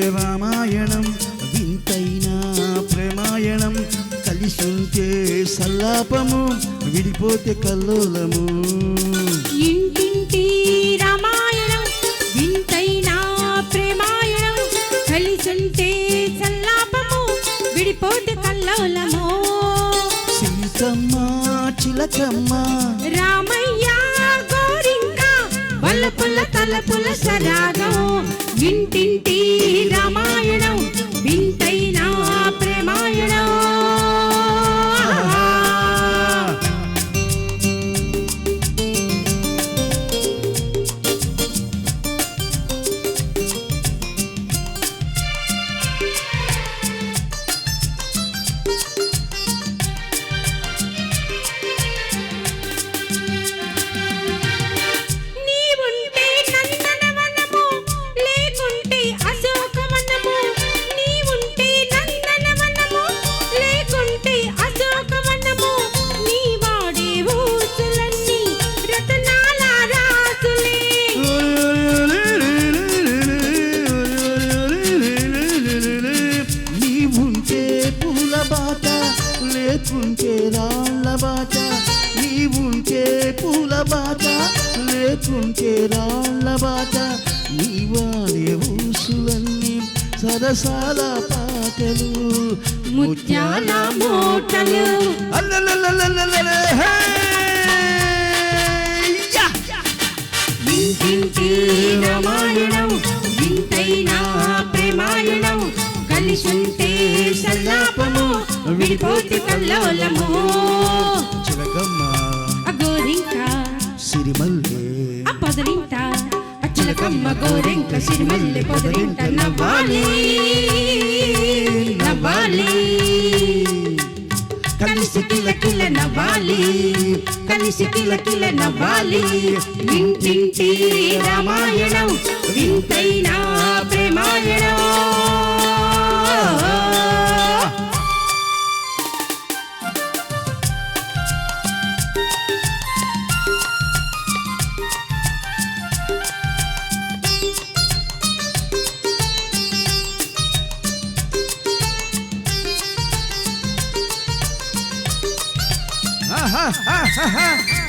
రామాయణం వింతైనా ప్రమాయణం కలిసుంటే సల్లాపము విడిపోతే కల్లోలము. ఇంటింటి రామాయణం వింతైన సల్లాపము విడిపోతే కల్లోలము. సీతమ్మ చిలకమ్మ వల్ల పుల్ల తల పుల్ల సరాగం వింటింటి రామాయణం వింటైనా ప్రేమాయణం లేకుంటే రాళ్ళ బాట నీవుంటే పూల బాట. లేకుంటే రాళ్ళ బాట నీవాడే ఊసులన్నీ సరసాల పాటలు. ముత్యాల మూటలు. అల్లల్లల్లల్లల్లల్లే, ఇంటింటి విడిపోతే కల్లోలము. చిలకమ్మ. అగోరింక. సిరిమల్లే. పొదరింట అచ్చలకమ్మ గోరింక సిరిమల్లె పొదరింట నవ్వాలి. నవ్వాలి. కలిసి కిల కిల నవ్వాలి. కలిసి కిల కిల నవ్వాలి. ఇంటింటి రామాయణం. వింతైన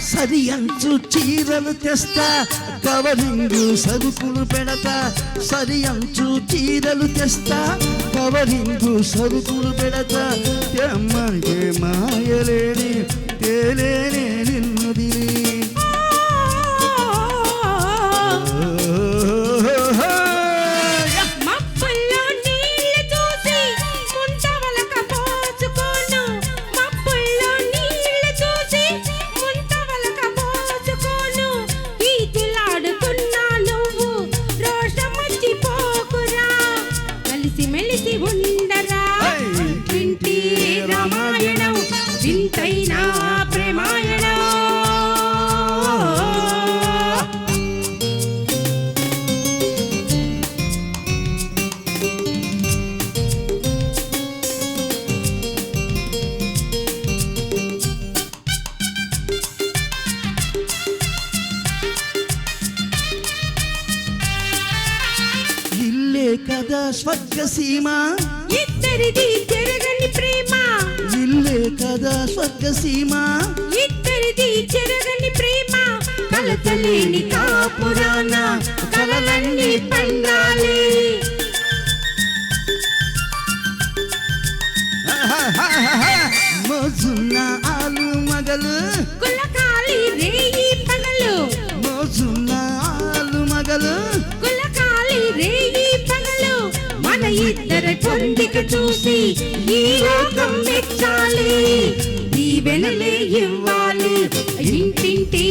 సరి అంచు చీరలు తెస్తా కవరింగు సరుకులు పెడతా. సరి అంచు చీరలు తెస్తా కవరింగు సరుకులు పెడతా. తెమ్మంటే మాయలేని తేలేనే నిన్నది వింతైన ప్రేమాయణ. ఇల్లే కదా స్వర్గ ఇద్దరిది చెరగని ప్రేమ. ఇల్లే కదా స్వర్గ సీమ ఇద్దరిది చెరగని ప్రేమ. కలతలేని కాపురాన కలలన్నీ పండాలి. మోజున్న ఆలు మగలు. కులకాలి రేయి పగలు. మోజున్న ఆలు మగలు. కులకాలి రేయి పగలు. మన ఇద్దరి పొందిక చూసి ఈ లోకం మెచ్చాలి. దీవెనలే ఇవ్వాలి. ఇంటింటి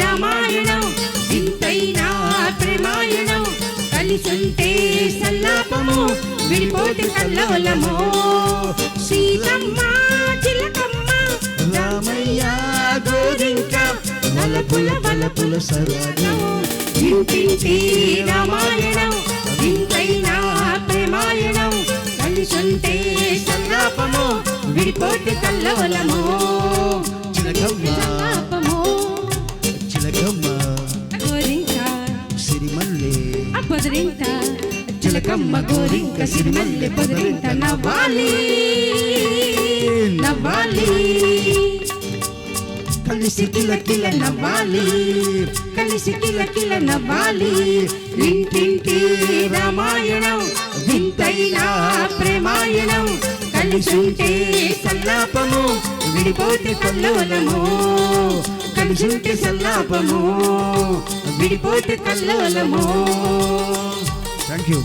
రామాయణం ఇంతైనా ప్రమాయణం. కలిసుంటే సల్లాపము విడిపోతే కల్లోలము సీతమ్మ చిలకమ్మ రామయ్య గోరింక వలపుల వలపుల సరాగం ఇంటింటి రామాయణం ఇంతైనా ప్రమాయణం. కలిసుంటే సల్లాపము విడిపోతే కల్లోలము చిలకమ్మ చిలకమ్మ గోరింక సిరిమల్లే ఆ పొదరింట చిలకమ్మ గోరింక సిరిమల్లె పొదరింట నవ్వాలి నవ్వాలి. కలిసి కిల కిల నవ్వాలి కలిసి కిల కిల నవ్వాలి. ఇంటింటి రామాయణం వింతైన ప్రేమాయణం కలిసి సల్లాపము విడిపోతే కల్లోలము కలిసి సల్లాపము విడిపోతే కల్లోలము థ్యాంక్ యూ